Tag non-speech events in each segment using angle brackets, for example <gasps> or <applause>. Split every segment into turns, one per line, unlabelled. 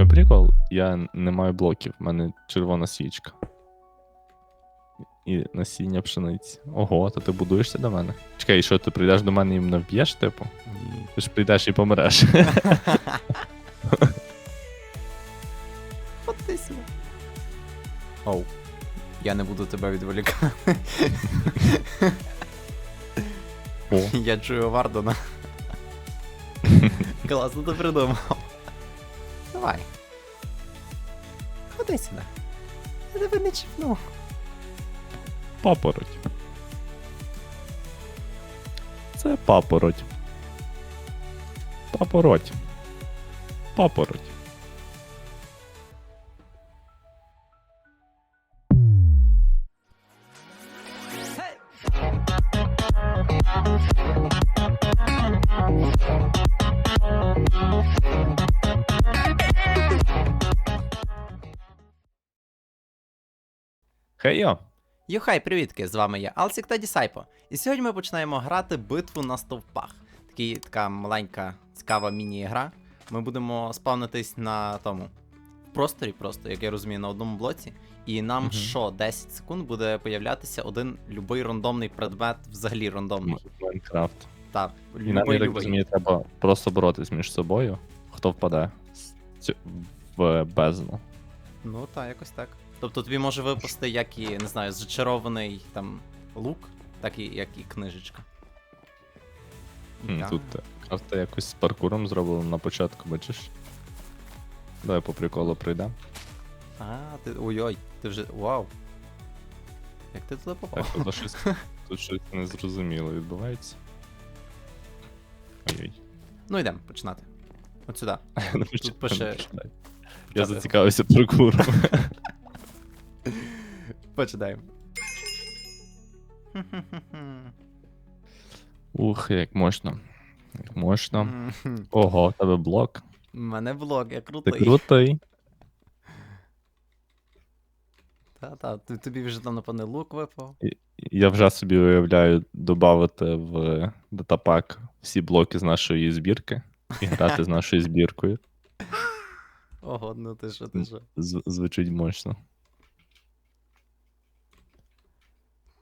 чому прикол? Я не маю блоків, в мене червона свічка. І насіння пшениці. Ого, то ти будуєшся до мене? Чекай, і що ти прийдеш до мене і мене вб'єш, типу?
Ні.
Ти ж прийдеш і помреш.
От ти сюди. Оу. Я не буду тебе відволікати.
О,
Я чую Вардена. <laughs> Класно ти придумав. Давай. Ходи сюди. Я тебе не чіпну.
папороть. Це папороть. Папороть. Папороть. Хейо!
Йохай, привітки! З вами я Алсік та Дісайпо. І сьогодні ми починаємо грати битву на стовпах. Такий, така маленька, цікава міні-гра. Ми будемо спавнитись на тому просторі, просто, як я розумію, на одному блоці. І нам
Мгм.
що 10 секунд буде появлятися один любий рандомний предмет, взагалі рандомний.
Майнкрафт.
Так,
І нам, я
любий,
так розумію, треба просто боротись між собою. Хто впаде в бездну.
Ну так, якось так. Тобто тобі може випасти як і, не знаю, зачарований там лук, так і як і книжечка.
М, Тут карта якось з паркуром зроблена на початку, бачиш? Давай по приколу прийдемо.
А, ти. Ой-ой, ти вже. Вау. Як ти туди
Так,
попав?
тут <laughs> щось, тут щось незрозуміло відбувається. Ой-ой.
Ну йдемо починати. От сюди. <laughs>
Ну,
Тут пише-
Я зацікавився паркуром. <laughs>
Починаємо. <laughs>
Ух, як можна. Як можна. Ого, в тебе блок.
У мене блок, я
Ти
крутий.
крутий. <laughs>
Та-та, тобі вже там, напевне, лук випав.
Я вже собі уявляю додати в датапак всі блоки з нашої збірки і грати з <laughs> нашою збіркою.
Ого, ну ти що, ти що.
Звучить мощно.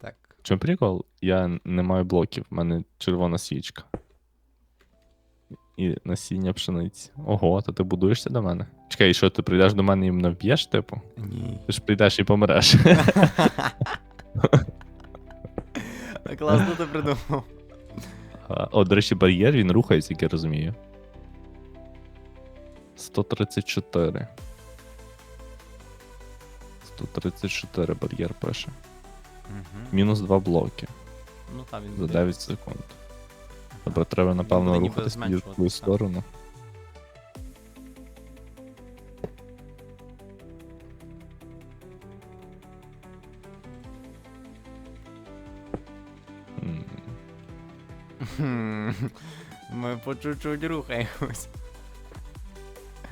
Так.
Чому прикол? Я не маю блоків, в мене червона свічка. І насіння пшениці. Ого, то ти будуєшся до мене? Чекай, і що ти прийдеш до мене і мене вб'єш, типу?
Ні.
Ти ж прийдеш і помреш. <laughs>
Класно ти придумав.
О, до речі, бар'єр він рухається, як я розумію. 134. 134 бар'єр пише.
Мгм.
Мінус 2 блоки
Ну там він
за
буде.
9 секунд. Добре, треба, напевно,
буде
рухатись в
зменшуватися.
твою сторону. М,
Хм. <laughs> Ми по чуть-чуть рухаємось.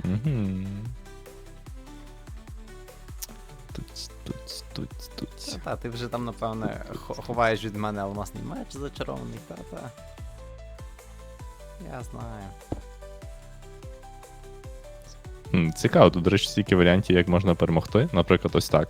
мгм. Туць, туць.
Та, ти вже там, напевне, ховаєш від мене алмазний меч зачарований, та-та. Я знаю.
М, Цікаво, тут, до речі, стільки варіантів, як можна перемогти. Наприклад, ось так.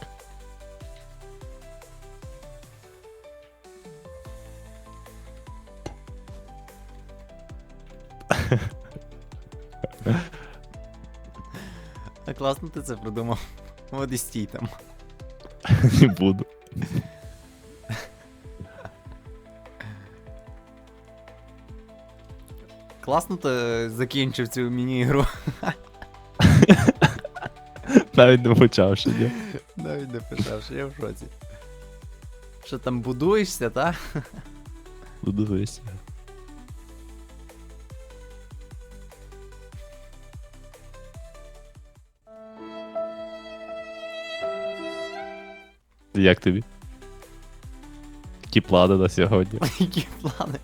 А класно ти це придумав. От і стій там. <laughs>
Не буду.
Класно ти закінчив цю міні-ігру.
Навіть не почав ще, ні?
Навіть не що я в шоці. Що там будуєшся, та?
Ну, Як тобі? Які плани на сьогодні? <laughs>
Які плани?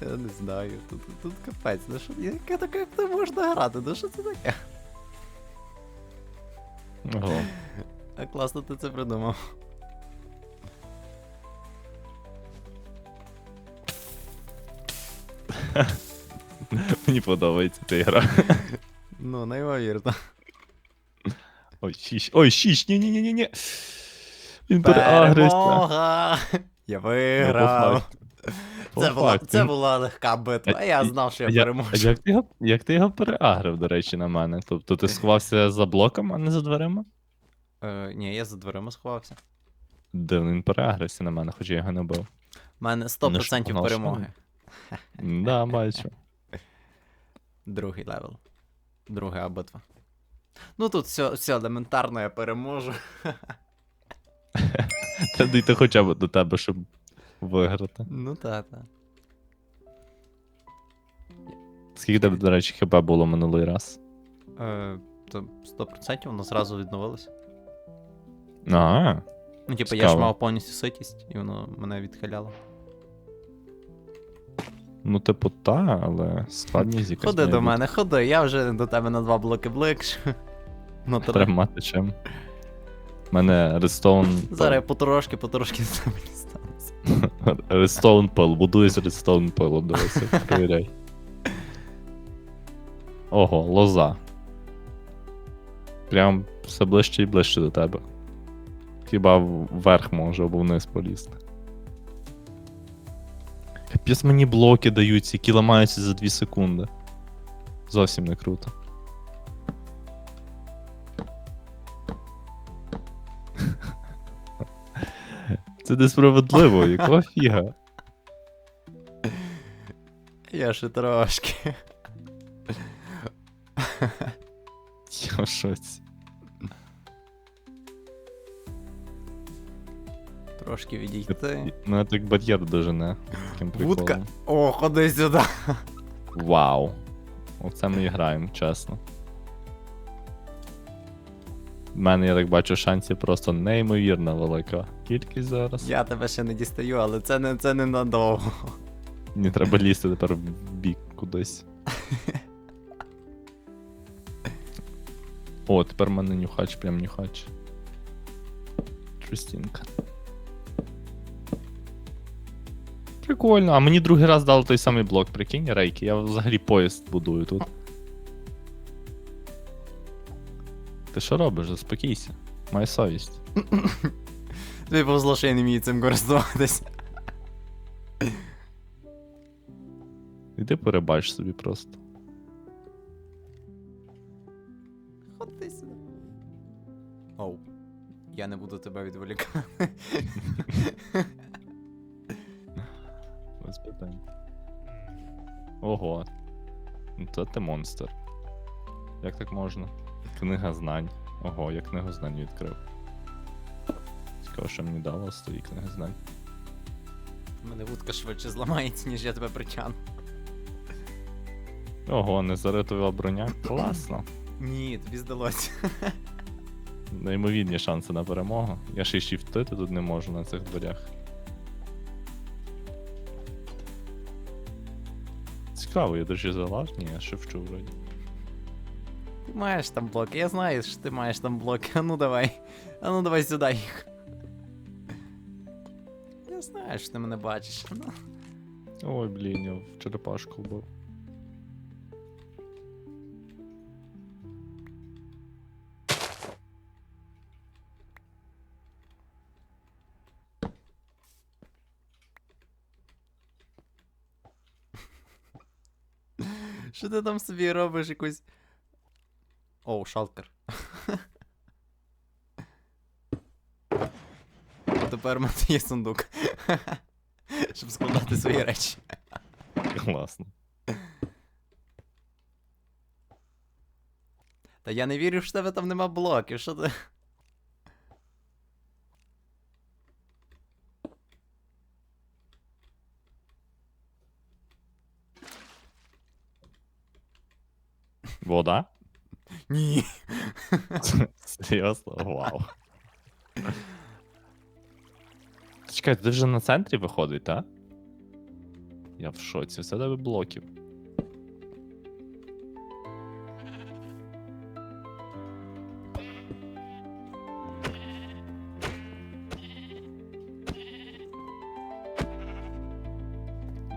Я не знаю. Тут, тут капець. Ну що, яке таке, як не можна грати? Ну що це таке?
Ого.
А класно ти це придумав. <laughs>
Мені подобається ця гра.
Ну, неймовірно.
Ой, шість. Ой, шість. Ні-ні-ні-ні.
Перемога! Я виграв. Це була, це була легка битва, а я знав, що я
я-
переможу.
Як ти його, як ти його переагрив, до речі, на мене? Тобто ти сховався за блоком, а не за дверима?
Е, ні, я за дверима сховався.
Дивно, він переагрився на мене, хоч я його не бив.
У мене
Ну,
100%
що, погнав,
перемоги.
Да, бачу.
Другий левел. Друга битва. Ну тут все, все елементарно, я переможу. <laughs>
Треба дійти хоча б до тебе, щоб виграти.
Ну та та.
Скільки тебе, до речі, хп було минулий раз?
Е, то 100% воно зразу відновилося.
Ага.
Ну, типу, я ж
Цікаво.
мав повністю ситість, і воно мене відхиляло.
Ну, типу, та, але складність якась.
Ходи
має
до
бути.
мене, ходи, я вже до тебе на два блоки бликшу. <laughs> Ну, <laughs>
Треба мати чим. У мене редстоун. <laughs>
зараз я потрошки, потрошки з тебе дістануся. <laughs>
Редстоун пил. Будуюсь редстоун пилом, дивися, перевіряй. Ого, лоза. Прям все ближче і ближче до тебе. Хіба вверх може або вниз полізти. Капець мені блоки дають, які ламаються за 2 секунди. Зовсім не круто. Це несправедливо, якого фіга?
Я ще трошки.
Я в шоці.
Трошки відійти.
Мене так бар'єр дожене.
Вудка. О, ходи сюди.
Вау. Оце ми і граємо, чесно. У мене, я так бачу, шансів просто неймовірно велика кількість зараз.
Я тебе ще не дістаю, але це не це не надовго.
Мені треба лізти тепер в бік кудись. <laughs> О, тепер в мене нюхач, прям нюхач. Трустінка. Прикольно, а мені другий раз дали той самий блок, прикинь, рейки. Я взагалі поїзд будую тут. Ти що робиш? Заспокійся. Має совість. <laughs>
Тобі повезло, що я не вмію цим користуватися.
Іди перебач собі просто.
Ходи сюди. Оу. Я не буду тебе відволікати.
Без питань. Ого. Ну це ти монстр. Як так можна? Книга знань. Ого, я книгу знань відкрив. Цікаво, що мені дало з тої книги знань.
У мене вудка швидше зламається, ніж я тебе притягну.
Ого, не незаритова броня. Класно.
Ні, тобі здалося.
Неймовірні шанси на перемогу. Я ще й шіфтити тут не можу на цих дверях. Цікаво, я дуже залаж? Ні, я шифчу вроді.
Ти маєш там блоки, я знаю, що ти маєш там блоки. А ну давай. А ну давай сюди їх. Знаю, що ти мене бачиш. Ну.
Ой, блін, я в черепашку був.
Що ти там собі робиш якусь. Оу, шалкер. Тепер у мене є сундук. <laughs> Щоб складати свої речі.
Класно.
Та я не вірю, що в тебе там нема блоків. Що ти.
Вода?
Ні. <laughs>
Серйозно? Вау. Чекай, ти вже на центрі виходить, так? Я в шоці, все тебе блоків.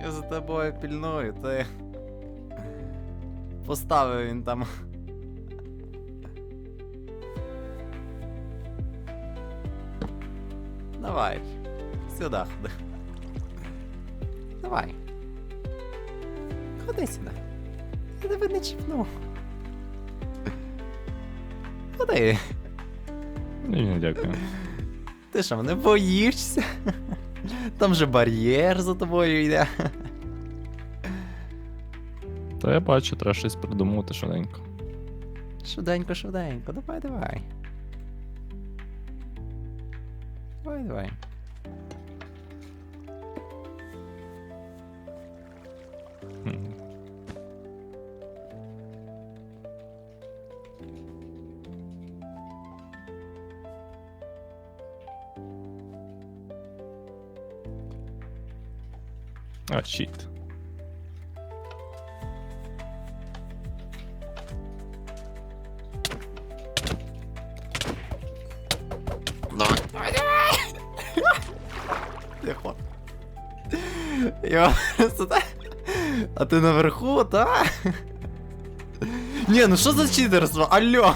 Я за тобою пільную, ти. Поставив він там. Давай. Сюди ходи. Давай. Ходи сюди. Я тебе не чіпну. Ходи.
Ні, ні, дякую.
Ти що, не боїшся? Там же бар'єр за тобою йде.
Та я бачу, треба щось придумати швиденько.
Швиденько, швиденько, давай. Давай,
А, щит.
Тихо. Я просто так. А ти наверху, та? Ні, ну що за читерство? Алло!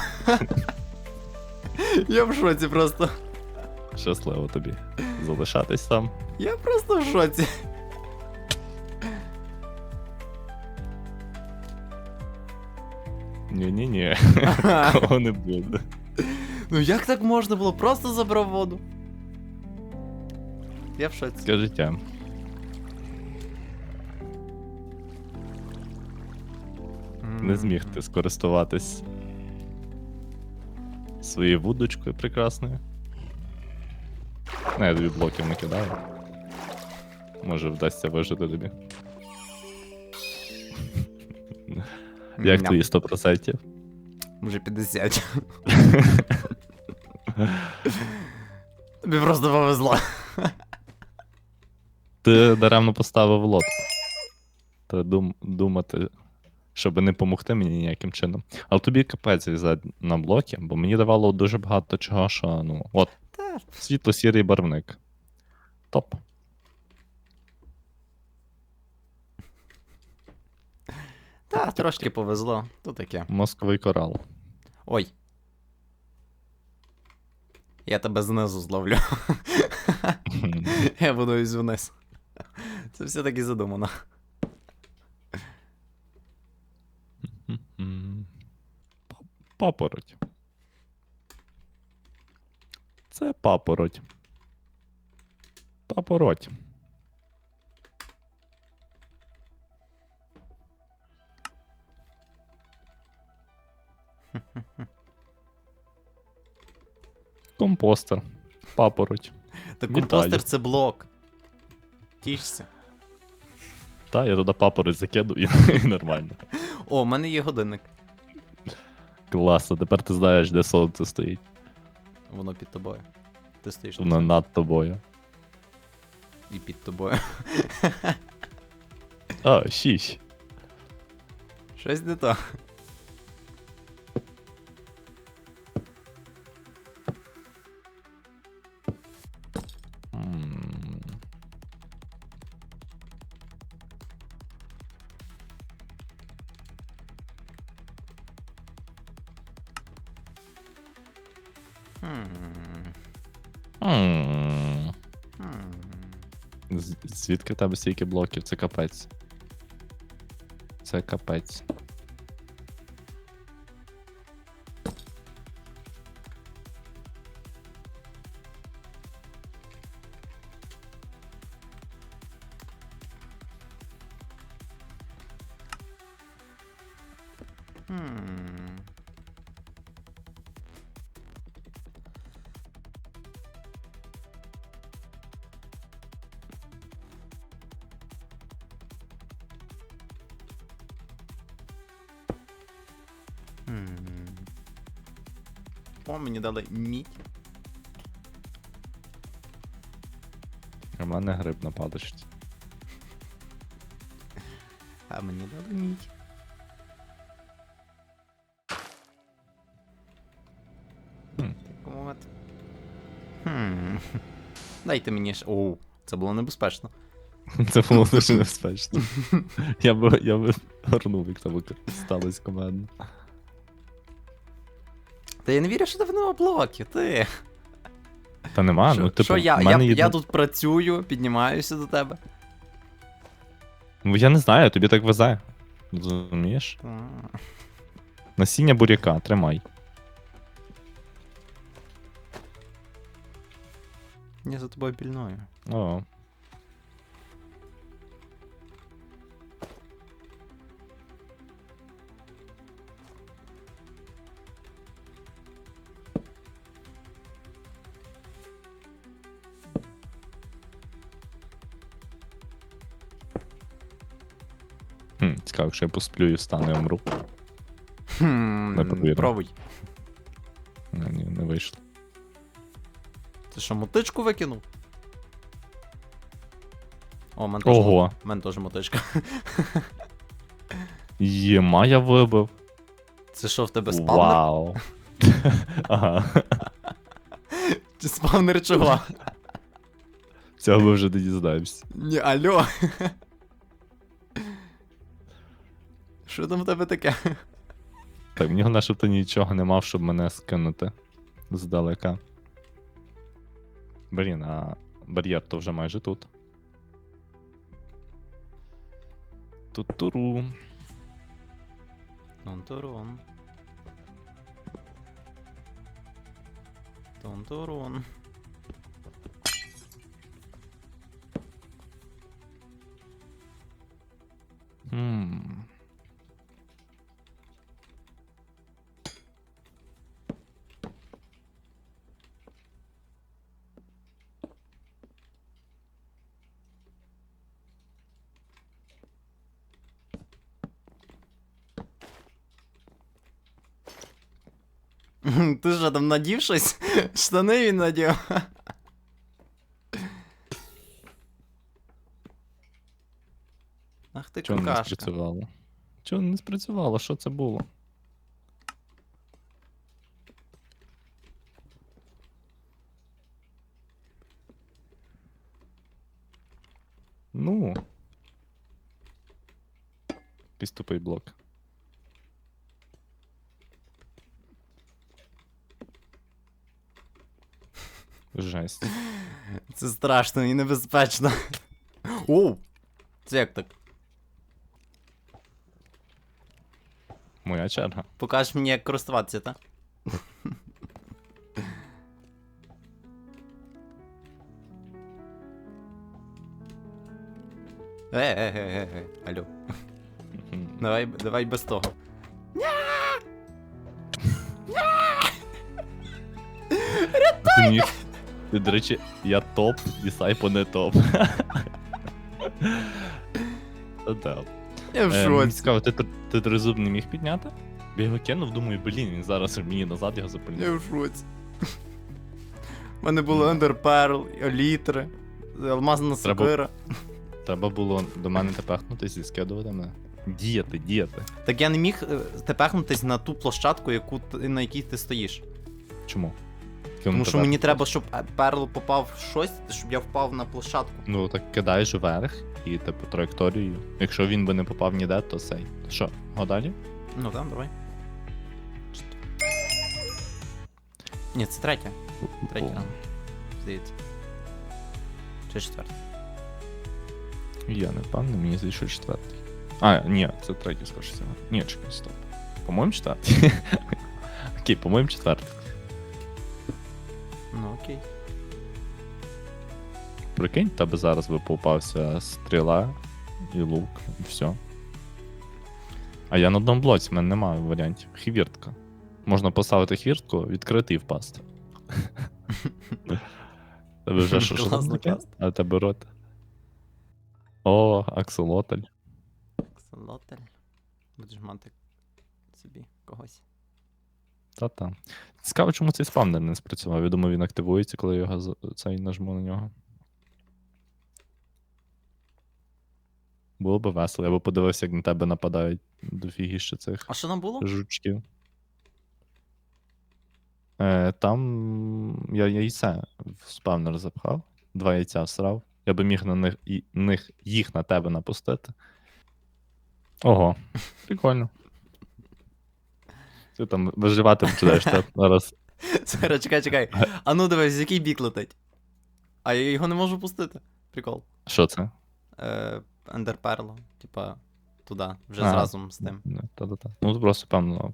Я в шоці просто.
Щасливо тобі залишатись там.
Я просто в шоці. <laughs>
кого не буде.
Ну як так можна було? Просто забрав воду. Я в шоці.
Таке життя. Не зміг ти скористуватись своєю вудочкою прекрасною. Не, я тобі блоків не кидаю. Може вдасться вижити тобі. Як твої 100%?
Може 50. Тобі просто повезло.
Ти даремно поставив лодку. Треба дум, думати, щоб не допомогти мені ніяким чином. Але тобі капець взяти на блоки, бо мені давало дуже багато чого, що ну, от,
Та,
світло-сірий барвник. Топ.
Та трошки повезло. То таке.
Мозковий корал.
Ой. Я тебе знизу зловлю. <laughs> Я буду із вниз. Це все таки задумано.
Папороть. Це папороть. Папороть. <laughs> Компостер. Папороть. Вітаю.
компостер це блок. Тішся.
Та, я туди папороть закиду і, <laughs> і нормально.
О, у мене є годинник.
Класно, тепер ти знаєш, де сонце стоїть.
Воно під тобою. Ти стоїш
Воно над тобою.
і під тобою. <laughs>
А, шість.
Щось не то.
Звідки в тебе стільки блоків? Це капець. Це капець.
Хм. О, мені дали мідь.
У мене гриб на падочці.
А мені дали мідь.
Хм.
Так от. Хм. Дайте мені ж. Оу, це було небезпечно. <laughs>
Це було дуже небезпечно. Я би, я би горнув, як там сталося командно.
Та я не вірю, що нього блоки, ти.
Та нема,
що,
ну типу,
що я,
в
я,
мене
я тут працюю, піднімаюся до тебе.
Ну я не знаю, тобі так везе. Розумієш? Насіння буряка, тримай.
Я за тобою пільную.
О. цікаво, якщо я посплю і встану і умру.
Хм,
Не повірю.
пробуй.
Ні, ні, не вийшло.
Ти що, мотичку викинув? О, мен теж,
Ого,
мен теж мотичка.
єма я вибив.
Це що в тебе спавнер?
Вау. <laughs> ага.
Чи спавнер чого?
Цього ми вже не дізнаємося.
Ні, алло. Що там в тебе таке?
Так, головне, щоб ти нічого не мав, щоб мене скинути здалека. Блін, а бар'єр то вже майже тут. Тут-туру.
Тон-турун. Тон-турун.
Хм. <laughs>
Ти що там надів щось? <laughs> Штани він надів. Ах ти
Чого не
какашка.
спрацювало? Чого не спрацювало? Що це було? Ну. Якийсь тупий блок. Жесть.
Це страшно і небезпечно. Оу! Це як так?
Моя черга.
Покажеш мені, як користуватися, та? Е, е, е, е, е, алло. Давай, давай без того.
Ти ні- Ти, до речі, я топ, і Сайпо не топ. Да.
Я в
Е,
шоці.
цікаво, ти, тр- ти тризуб не міг підняти? Я його кинув, думаю, блін, він зараз мені назад його
Я в шоці. У мене було Ender Pearl, елітри, алмазна
Треба-
сокира.
Треба було до мене тепехнутися і скидувати мене. Діяти, діяти.
Так я не міг е, тепехнутись на ту площадку, яку, ти- на якій ти стоїш.
Чому?
Тому що мені треба, щоб е, перл попав в щось, щоб я впав на площадку.
Ну так кидаєш вверх і типу траєкторією. Якщо він би не попав ніде, то сей. Що, го далі?
Ну там, давай. Ні, це третя. Третя раунд. Здається. Чи четверта?
Я не впевнений, мені здається, що четвертий. А, ні, це третій скоріше. Ні, чекай, стоп. По-моєму, четвертий. <laughs> Окей, по-моєму, четвертий.
Ну окей.
Прикинь, тебе зараз би попався стріла і лук, і все. А я на одному блоці, в мене немає варіантів. Хвіртка. Можна поставити хвіртку, відкрити і впасти. <laughs> Тебе вже
каст.
А тебе рот. О, аксолотль.
Аксолотль. Будеш мати собі когось.
Та-та. Цікаво, чому цей спавнер не спрацював. Я думаю, він активується, коли його з- цей нажму на нього. Було би весело, я би подивився, як на тебе нападають дофігіще цих
А що там було?
жучків. Е, там я яйце в спавнер запхав, два яйця всрав. Я би міг на них, і, них їх на тебе напустити. Ого, прикольно. Ти там виживати починаєш, та зараз <laughs>
Зараз, чекай, чекай. А ну дивись, з який бік летить. А я його не можу пустити. Прикол.
Що це?
Е, Ендерперло, типа, туди, вже зразу з тим.
Та-та-та. Ну, просто, певно,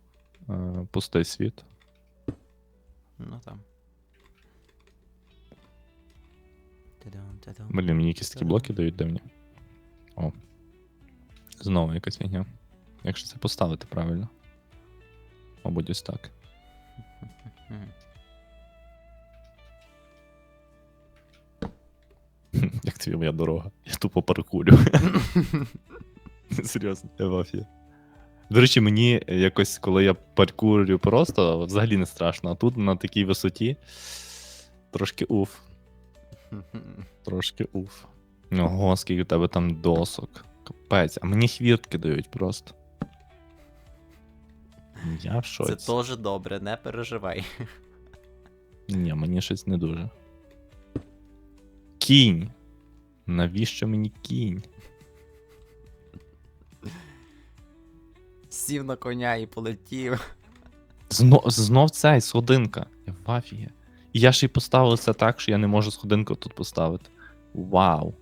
е, пустий світ.
Ну там. Та-дам, та-дам.
Блін, мені якісь такі блоки дають дивні. О. Знову якась фігня. Якщо це поставити правильно. Мабуть, ось так. Як тобі моя дорога? Я тупо паркурю. Серйозно, я в афі. До речі, мені якось, коли я паркурю просто, взагалі не страшно, а тут на такій висоті трошки уф. Трошки уф. Ого, скільки у тебе там досок. Капець, а мені хвіртки дають просто. Я в
Це теж добре, не переживай.
Ні, мені щось не дуже. Кінь. Навіщо мені кінь?
Сів на коня і полетів.
Знов, знов цей сходинка. Я в афігі. І я ще й поставив це так, що я не можу сходинку тут поставити. Вау.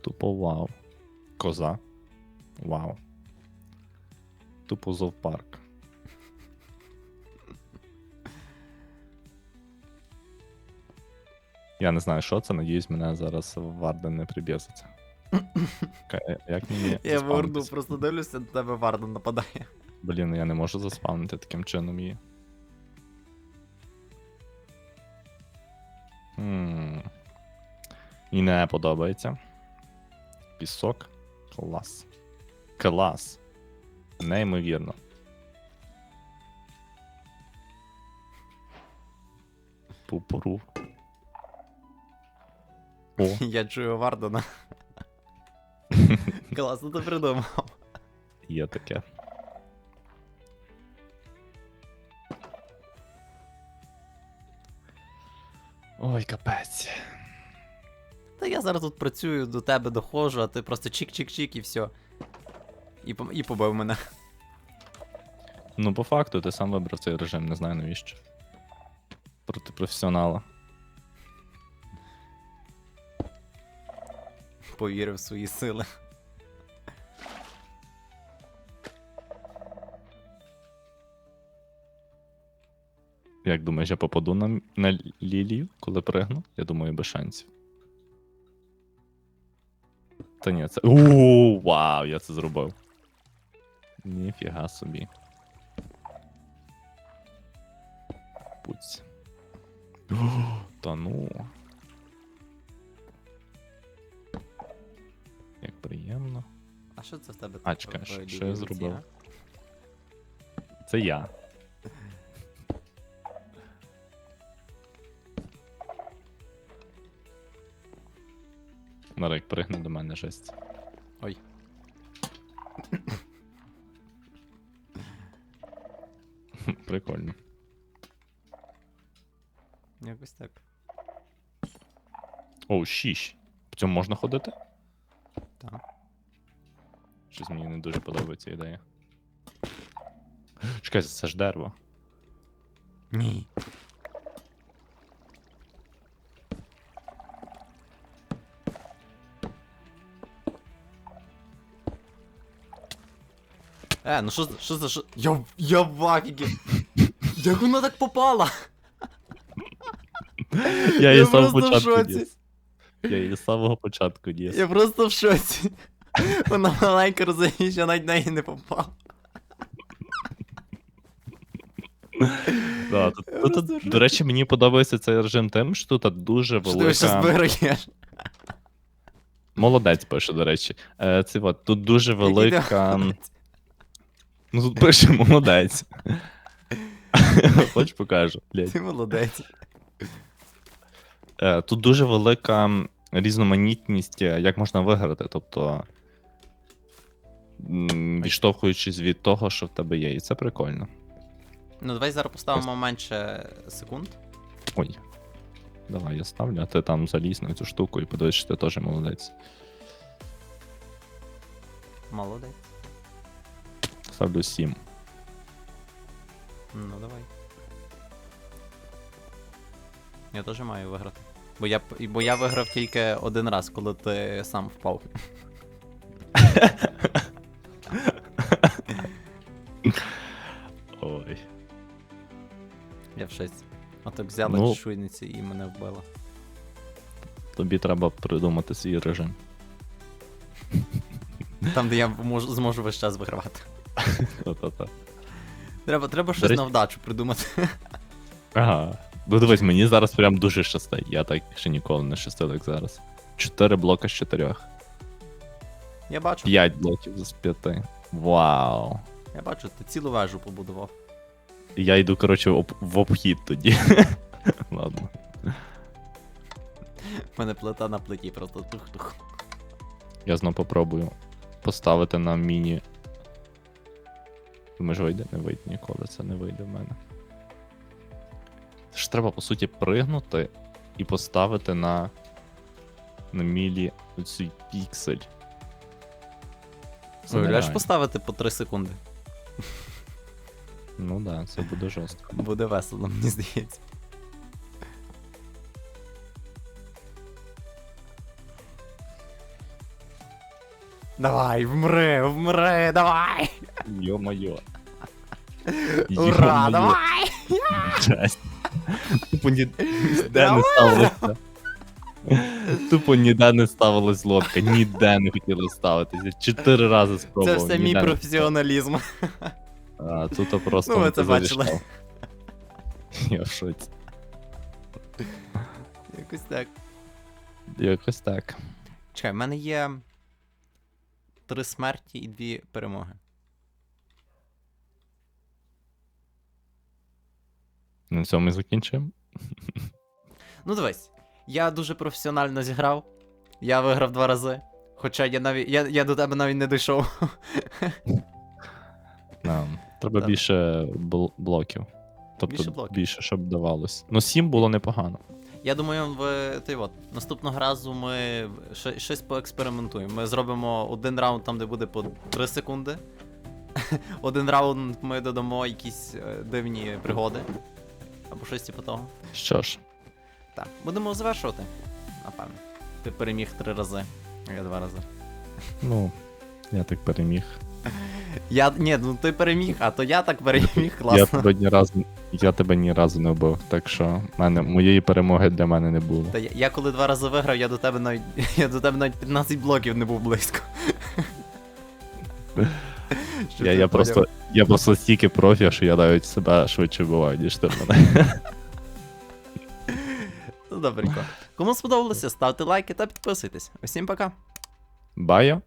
Тупо вау. Коза. Вау. Тупо зоопарк. Я не знаю, що це, надіюсь, мене зараз Варден не приб'єситься. Ка- Як мені. <laughs>
Я верну, просто дивлюся, на тебе Варда нападає.
Блін, я не можу заспавнити таким чином її. І не подобається. Пісок. Клас. Клас. Неймовірно. Пупору. О, <laughs>
Я чую Вардена. <laughs> Класно ти придумав.
є таке. Ой, капець.
Та я зараз тут працюю, до тебе доходжу, а ти просто чик-чик-чик і все. І, і побив мене.
Ну, по факту, ти сам вибрав цей режим, не знаю навіщо. Проти професіонала.
Повірив в свої сили.
Як думаєш, я попаду на, на лілію, коли пригну? Я думаю, без шансів. Та ні, це. Ууу, вау, я це зробив. Ніфіга собі. Пуць. О, <gasps> Та ну. Як приємно.
А що це в тебе
А, чекай, що- що я зробив? Це я. Нарек, пригни до мене жесть.
Ой.
Прикольно.
Якось так.
Оу, шість. В цьому можна ходити?
Так.
Щось мені не дуже подобається ідея. Чекай, це ж дерево.
Ні. Е, ну що за- що за що? Я, я в афігі. Як вона так попала?
Я її з самого
просто в
початку
шоці.
Я її з самого початку ніс.
Я просто в шоці. Вона маленька розуміє, що навіть неї не попав.
Да, тут,
Я
тут,
просто
тут,
в
до речі, мені подобається цей режим тим, що тут дуже
Що ти
велика.
виграєш?
Молодець пише, до речі. Е, це от, тут дуже велика. Ну тут пише молодець. <laughs> Хоч покажу. блядь.
Ти молодець.
Е, Тут дуже велика м, різноманітність, е, як можна виграти. Тобто, м, відштовхуючись від того, що в тебе є. І це прикольно.
Ну, давай зараз поставимо менше секунд.
Ой. Давай я ставлю, а ти там залізь на цю штуку і подивись, що ти теж молодець.
Молодець.
Ставлю 7.
Ну, давай. Я теж маю виграти. Бо я, бо я виграв тільки один раз, коли ти сам впав.
Ой.
Я в шесть. А так взяли
Ну.
ну... чешуйниці і мене вбило.
Тобі треба придумати свій режим.
Там, де я можу, зможу весь час вигравати.
Та-та-та.
Треба, треба щось
речі-
на вдачу придумати.
Ага. Ну дивись, мені зараз прям дуже щастить. Я так ще ніколи не щастив, як зараз. Чотири блока з чотирьох.
Я бачу,
П'ять блоків з п'яти. Вау.
я бачу, ти цілу вежу побудував.
Я йду, коротше, об- в обхід тоді. <laughs> Ладно.
У мене плита на плиті, просто тух-тух.
Я знов попробую поставити на міні. Думаєш, вийде? Не вийде ніколи, це не вийде в мене. Це ж треба, по суті, пригнути і поставити на. на мілі оцей піксель. Це
Уявляєш поставити по 3 секунди.
Ну так, да, це буде жорстко.
Буде весело, мені здається. Давай, вмри, вмри, давай!
Йо-моє.
Ура, давай!
Жесть. Тупо ніде не ставилося. Тупо ніде не ставилась лодка, ніде не хотіли ставитися. Чотири рази
Це
спробував.
все мій професіоналізм.
А, тут то просто
Ну, ви
не
це бачили.
Я в шоці.
Якось так.
Якось так.
Чекай, в мене є три смерті і дві перемоги.
На цьому ми закінчуємо.
Ну дивись, я дуже професіонально зіграв. Я виграв два рази. Хоча я навіть. Я, я до тебе навіть не дійшов. <laughs>
Нам. Треба
Так.
більше бл- блоків. Тобто
Більше
більше, щоб давалось. Ну, сім було непогано.
Я думаю, в ти от, наступного разу ми ще- щось поекспериментуємо. Ми зробимо один раунд там, де буде по 3 секунди. <laughs> Один раунд ми додамо якісь е, дивні пригоди. Або щось типу того.
Що ж,
Так, будемо завершувати. Напевно. Ти переміг три рази. а Я два рази.
ну, я так переміг. <laughs>
Я. Ні, ну ти переміг, а то я так переміг,
Я
класно.
тебе ні разу, я тебе ні разу не вбив, так що мене, моєї перемоги для мене не було.
Та я, я коли два рази виграв, я до тебе навіть. <laughs> Я до тебе навіть 15 блоків не був близько. <laughs> Щоб
Я,
ти
я,
поняв.
просто, я просто стільки профі, що я навіть себе швидше вбиваю, ніж ти мене.
Ну добренько. Кому сподобалося, ставте лайки та підписуйтесь. Усім пока.
Бая.